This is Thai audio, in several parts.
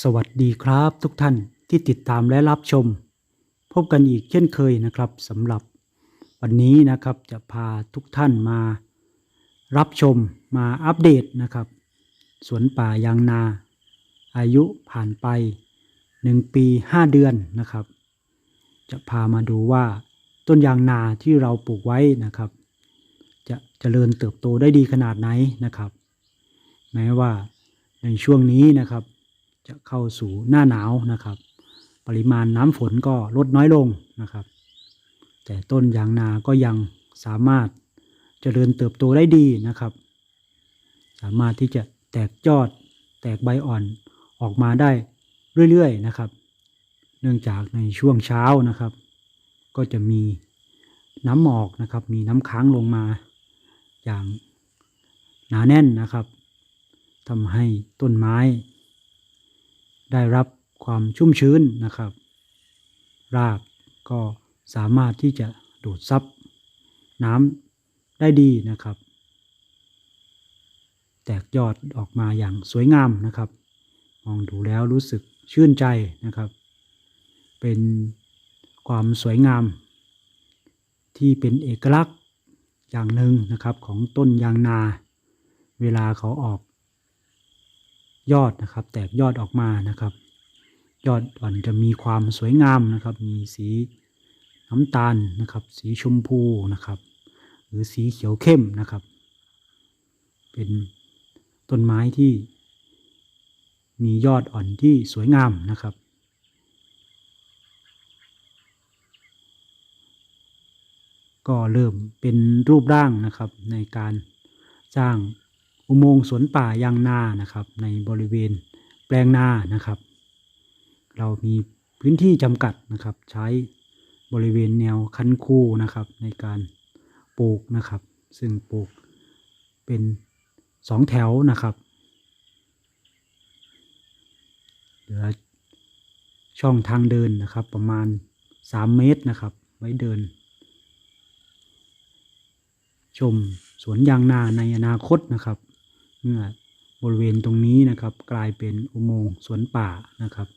สวัสดีครับทุกท่านที่ติดตามและรับชม พบกันอีกเช่นเคยนะครับสำหรับวันนี้นะครับจะพาทุกท่านมา รับชมมาอัปเดตนะครับ สวนป่ายางนา อายุผ่านไป 1 ปี 5 เดือนนะครับ จะพามาดูว่าต้นยางนาที่เราปลูกไว้นะครับ จะเจริญเติบโตได้ดีขนาดไหนนะครับ แม้ว่าในช่วงนี้นะครับ จะเข้าสู่หน้าหนาวนะครับ ปริมาณน้ำฝนก็ลดน้อยลงนะครับ แต่ต้นยางนาก็ยังสามารถเจริญเติบโตได้ดีนะครับ สามารถที่จะแตกยอดแตกใบอ่อนออกมาได้เรื่อยๆนะครับ เนื่องจากในช่วงเช้านะครับ ก็จะมีน้ำหมอกนะครับ มีน้ำค้างลงมาอย่างหนาแน่นนะครับทำให้ต้นไม้ ได้รับความชุ่มชื้นนะครับ รากก็สามารถที่จะดูดซับน้ำได้ดีนะครับ แตกยอดออกมาอย่างสวยงามนะครับ มองดูแล้วรู้สึกชื่นใจนะครับ เป็นความสวยงาม ที่เป็นเอกลักษณ์อย่างหนึ่งนะครับของต้นยางนา เวลาเขาออก ยอดนะครับ แตกยอดออกมานะครับ ยอดอ่อนจะมีความสวยงามนะครับ มีสีน้ำตาลนะครับ สีชมพูนะครับ หรือสีเขียวเข้มนะครับ เป็นต้นไม้ที่มียอดอ่อนที่สวยงามนะครับ ก็เริ่มเป็นรูปร่างนะครับในการสร้าง อุโมงค์สวนป่ายางนานะครับ ในบริเวณแปลงนานะครับ เรามีพื้นที่จำกัดนะครับ ใช้บริเวณแนวคันคูนะครับ ในการปลูกนะครับ ซึ่งปลูกเป็นสองแถวนะครับเหลือช่องทางเดินนะครับ ประมาณ 3 เมตรนะครับ ไว้เดิน ชมสวนยางนาในอนาคตนะครับ บริเวณตรงนี้นะครับ กลายเป็นอุโมงค์สวนป่านะครับ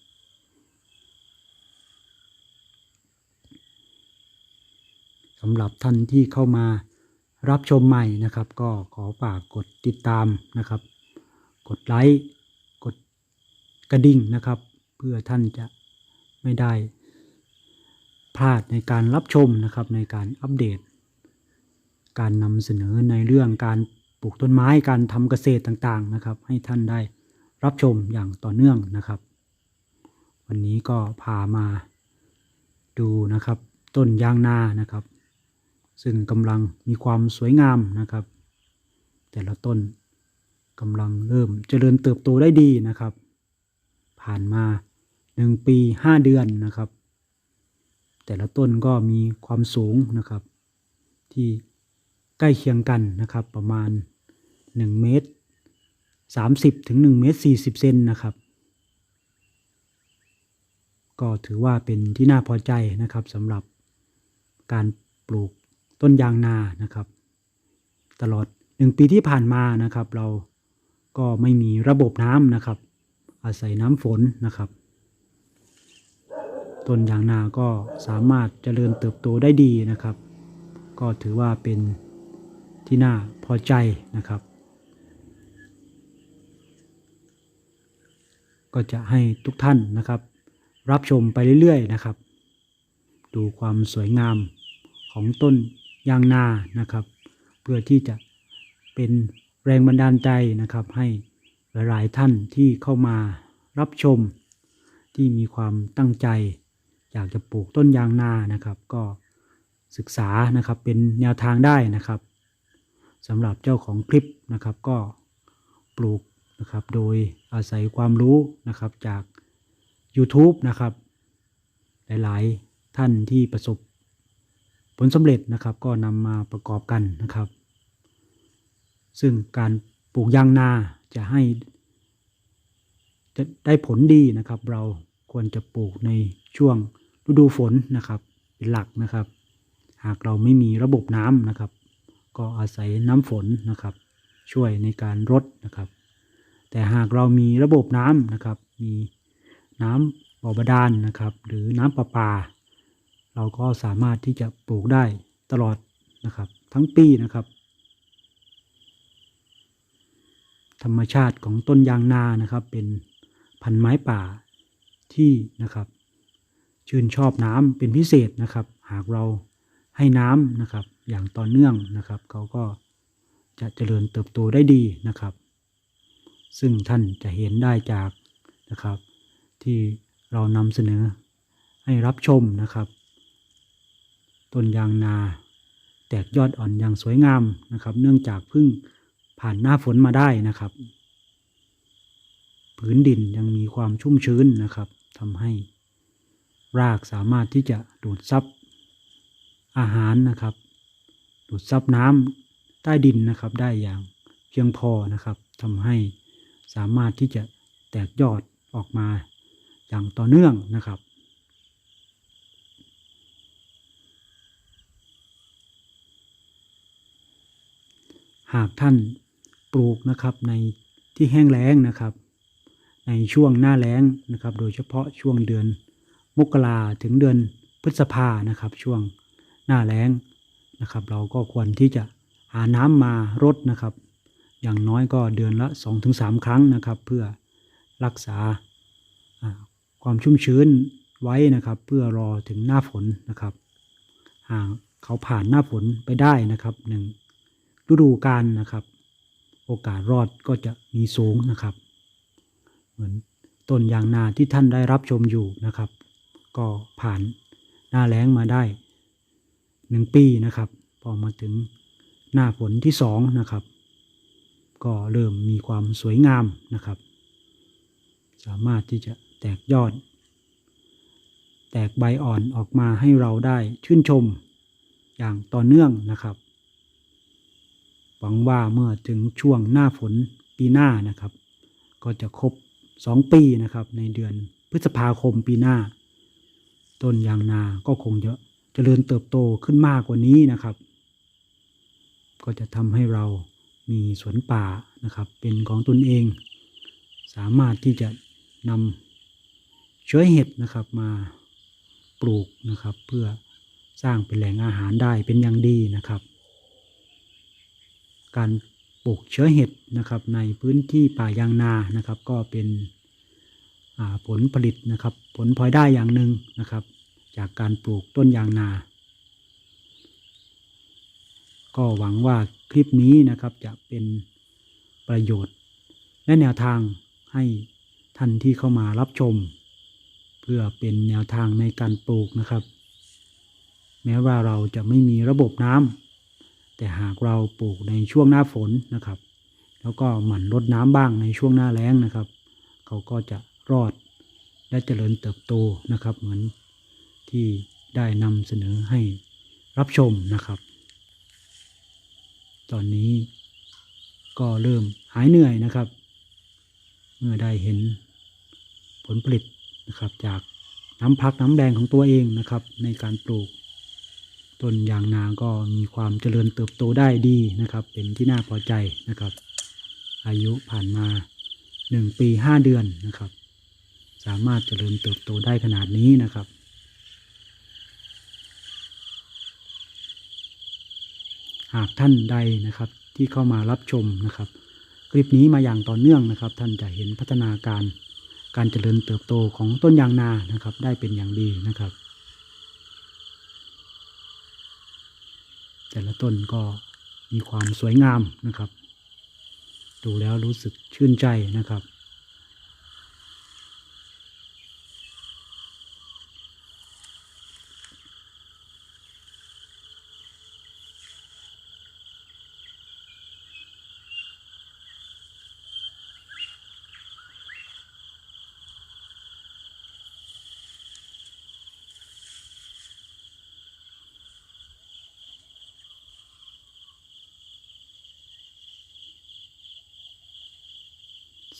สำหรับท่านที่เข้ามารับชมใหม่นะครับ ก็ขอฝากกดติดตามนะครับ กดไลค์กดกระดิ่งนะครับ เพื่อท่านจะไม่ได้พลาดในการรับชมนะครับในการอัปเดต การนำเสนอในเรื่องการ ลูกต้นไม้การทำเกษตรต่างๆนะครับ ให้ท่านได้รับชมอย่างต่อเนื่องนะครับ วันนี้ก็พามาดูนะครับ ต้นยางนานะครับ ซึ่งกำลังมีความสวยงามนะครับ แต่ละต้นกำลังเริ่มเจริญเติบโตได้ดีนะครับ ผ่านมาหนึ่งปีห้าเดือนนะครับ แต่ละต้นก็มีความสูงนะครับ ที่ใกล้เคียงกันนะครับประมาณ 1เมตร30ถึง1เมตร40เซนนะครับ ก็ถือว่าเป็นที่น่าพอใจนะครับสำหรับการปลูกต้นยางนานะครับ ตลอด 1 ปีที่ผ่านมานะครับ เราก็ไม่มีระบบน้ำนะครับ อาศัยน้ำฝนนะครับต้นยางนาก็สามารถเจริญเติบโตได้ดีนะครับ ก็ถือว่าเป็นที่น่าพอใจนะครับ ก็จะให้ทุกท่านนะครับ รับชมไปเรื่อยๆนะครับ ดูความสวยงามของต้นยางนานะครับ เพื่อที่จะเป็นแรงบันดาลใจนะครับ ให้หลายๆท่านที่เข้ามารับชม ที่มีความตั้งใจ อยากจะปลูกต้นยางนานะครับ ก็ศึกษานะครับเป็นแนวทางได้นะครับสำหรับเจ้าของคลิปนะครับ ก็ปลูก นะครับ โดยอาศัยความรู้นะครับจาก YouTube นะครับ หลายๆท่านที่ประสบผลสำเร็จนะครับก็นำมาประกอบกันนะครับ ซึ่งการปลูกยางนาจะให้ จะได้ผลดีนะครับ เราควรจะปลูกในช่วงฤดูฝนนะครับ เป็นหลักนะครับ หากเราไม่มีระบบน้ำนะครับ ก็อาศัยน้ำฝนนะครับ ช่วยในการรดนะครับ แต่หากเรามีระบบน้ำนะครับ มีน้ำบ่อบาดาลนะครับ หรือน้ำประปา เราก็สามารถที่จะปลูกได้ตลอดนะครับ ทั้งปีนะครับ ธรรมชาติของต้นยางนานะครับ เป็นพันไม้ป่าที่นะครับชื่นชอบน้ำเป็นพิเศษนะครับ หากเราให้น้ำนะครับ อย่างต่อเนื่องนะครับ เขาก็จะเจริญเติบโตได้ดีนะครับ ซึ่งท่านจะเห็นได้จากนะครับ ที่เรานำเสนอให้รับชมนะครับต้นยางนา แตกยอดอ่อนอย่างสวยงามนะครับ เนื่องจากพิ่งผ่านหน้าฝนมาได้นะครับ พื้นดินยังมีความชุ่มชื้นนะครับทำให้รากสามารถที่จะดูดซับอาหารนะครับ ดูดซับน้ำใต้ดินนะครับได้อย่างเพียงพอนะครับทำให้ สามารถที่จะแตกยอดออกมาอย่างต่อเนื่องนะครับ หากท่านปลูกนะครับในที่แห้งแล้งนะครับ ในช่วงหน้าแล้งนะครับ โดยเฉพาะช่วงเดือนมกราถึงเดือนพฤษภานะครับ ช่วงหน้าแล้งนะครับ เราก็ควรที่จะหาน้ำมารดนะครับ อย่างน้อยก็เดือนละ 2-3 ครั้งนะครับ เพื่อรักษาอ่าความชุ่มชื้นไว้นะครับ เพื่อรอถึงหน้าฝนนะครับ หากเขาผ่านหน้าฝนไปได้นะครับหนึ่งฤดูกาลนะครับ โอกาสรอดก็จะมีสูงนะครับ เหมือนต้นยางนาที่ท่านได้รับชมอยู่นะครับ ก็ผ่านหน้าแล้งมาได้หนึ่งปีนะครับ พอมาถึงหน้าฝนที่สองนะครับ ก็เริ่มมีความสวยงามนะครับ สามารถที่จะแตกยอด แตกใบอ่อนออกมาให้เราได้ชื่นชมอย่างต่อเนื่องนะครับ หวังว่าเมื่อถึงช่วงหน้าฝนปีหน้านะครับ ก็จะครบ 2 ปีนะครับในเดือนพฤษภาคมปีหน้า ต้นยางนาก็คงจะเจริญเติบโตขึ้นมากกว่านี้นะครับ ก็จะทำให้เรา มีสวนป่านะครับ เป็นของตนเอง สามารถที่จะนำเชื้อเห็ดนะครับมาปลูกนะครับ เพื่อสร้างเป็นแหล่งอาหารได้เป็นอย่างดีนะครับ การปลูกเชื้อเห็ดนะครับ ในพื้นที่ป่ายางนานะครับ ก็เป็นผลผลิตนะครับ ผลพลอยได้อย่างหนึ่งนะครับ จากการปลูกต้นยางนา ก็หวังว่า คลิปนี้นะครับจะเป็นประโยชน์ และแนวทางให้ท่านที่เข้ามารับชม เพื่อเป็นแนวทางในการปลูกนะครับ แม้ว่าเราจะไม่มีระบบน้ำแต่หากเราปลูกในช่วงหน้าฝนนะครับ แล้วก็หมั่นรดน้ำบ้างในช่วงหน้าแล้งนะครับ เขาก็จะรอดและเจริญเติบโตนะครับ เหมือนที่ได้นำเสนอให้รับชมนะครับ ตอนนี้ก็เริ่มหายเหนื่อยนะครับ เมื่อได้เห็นผลผลิตนะครับ จากน้ำพักน้ำแดงของตัวเองนะครับ ในการปลูกต้นยางนาก็มีความเจริญเติบโตได้ดีนะครับ เป็นที่น่าพอใจนะครับ อายุผ่านมาหนึ่งปีห้าเดือนนะครับ สามารถเจริญเติบโตได้ขนาดนี้นะครับ หากท่านใดนะครับที่เข้ามารับชมนะครับ คลิปนี้มาอย่างต่อเนื่องนะครับ ท่านจะเห็นพัฒนาการการเจริญเติบโตของต้นยางนานะครับ ได้เป็นอย่างดีนะครับ แต่ละต้นก็มีความสวยงามนะครับ ดูแล้วรู้สึกชื่นใจนะครับ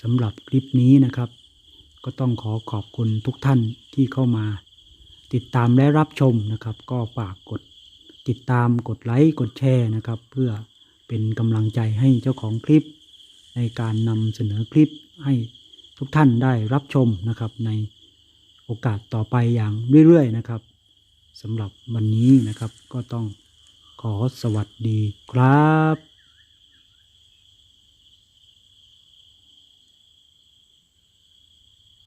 สำหรับคลิปนี้นะครับ ก็ต้องขอขอบคุณทุกท่านที่เข้ามา ติดตามและรับชมนะครับ ก็ฝากกดติดตามกดไลค์กดแชร์นะครับ เพื่อเป็นกำลังใจให้เจ้าของคลิป ในการนำเสนอคลิปให้ทุกท่านได้รับชมนะครับ ในโอกาสต่อไปอย่างเรื่อยๆนะครับสำหรับวันนี้นะครับก็ต้องขอสวัสดีครับ